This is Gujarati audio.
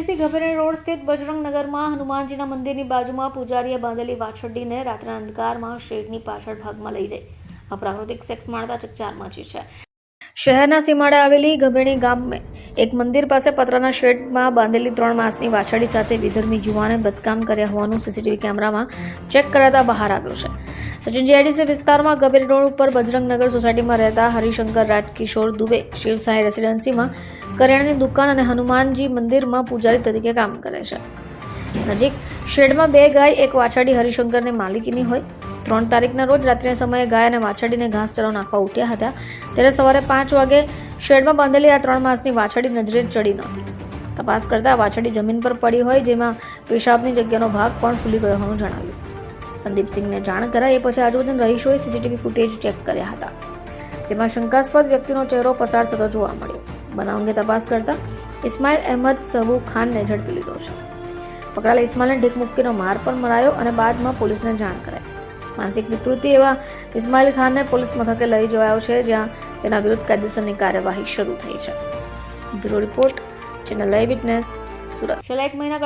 એસી ગભેરે રોડ સ્થિત બજરંગનગરમાં હનુમાનજીના મંદિરની બાજુમાં પૂજારીએ બાંધેલી વાછરડીને રાત્રના અંધકારમાં શેડની પાછળ ભાગમાં લઈ જઈ. પ્રાકૃતિક સેક્સ માણતા ચકચાર મચી છે. શહેરના સીમાડે આવેલી ગભેણી ગામે એક મંદિર પાસે પતરાના શેડમાં બાંધેલી ત્રણ માસની વાછરડી સાથે વિધર્મી યુવાને બદકામ કર્યા હોવાનું સીસીટીવી કેમેરામાં ચેક કરાતા બહાર આવ્યું છે. સચિન જીઆઈડીસી વિસ્તારમાં ગભેરી રોડ ઉપર બજરંગનગર સોસાયટીમાં રહેતા હરિશંકર રાજકિશોર દુબે શિવસાઈ રેસિડેન્સીમાં કરિયાણાની દુકાન અને હનુમાનજી મંદિરમાં પૂજારી તરીકે કામ કરે છે. નજીક શેડમાં બે ગાય, એક વાછરડી હરિશંકરને માલિકીની હોય. ત્રણ તારીખના રોજ રાત્રિના સમયે ગાય અને વાછરડીને ઘાસચારો નાખવા ઉઠ્યા હતા. ત્યારે સવારે પાંચ વાગે શેડમાં બાંધેલી આ ત્રણ માસની વાછરડી નજરે ચડી નહોતી. તપાસ કરતા વાછરડી જમીન પર પડી હોય, જેમાં પેશાબની જગ્યાનો ભાગ પણ ફૂલી ગયો હોવાનું જણાવ્યું. સંદીપસિંહને જાણ કરાઈ એ પછી આજુબાજુના રહીશોએ સીસીટીવી ફૂટેજ ચેક કર્યા હતા. જેમાં શંકાસ્પદ વ્યક્તિનો ચહેરો પસાર થતો જોવા મળ્યો. બનાવ અંગે તપાસ કરતા ઇસ્માઇલ અહેમદ સબુ ખાનને ઝડપી લીધો છે. પકડાયેલા ઇસ્માઇલને ઢીક મુક્કીનો માર પણ મરાયો અને બાદમાં પોલીસને જાણ કરાઈ. માનસિક વિકૃતિ એવા ઇસ્માઇલ ખાનને પોલીસ મથકે લઈ જવાયો છે, જ્યાં તેના વિરુદ્ધ કાયદેસરની કાર્યવાહી શરૂ થઈ છે. Bureau report, channel live witness Surat. છેલ્લા એક મહિના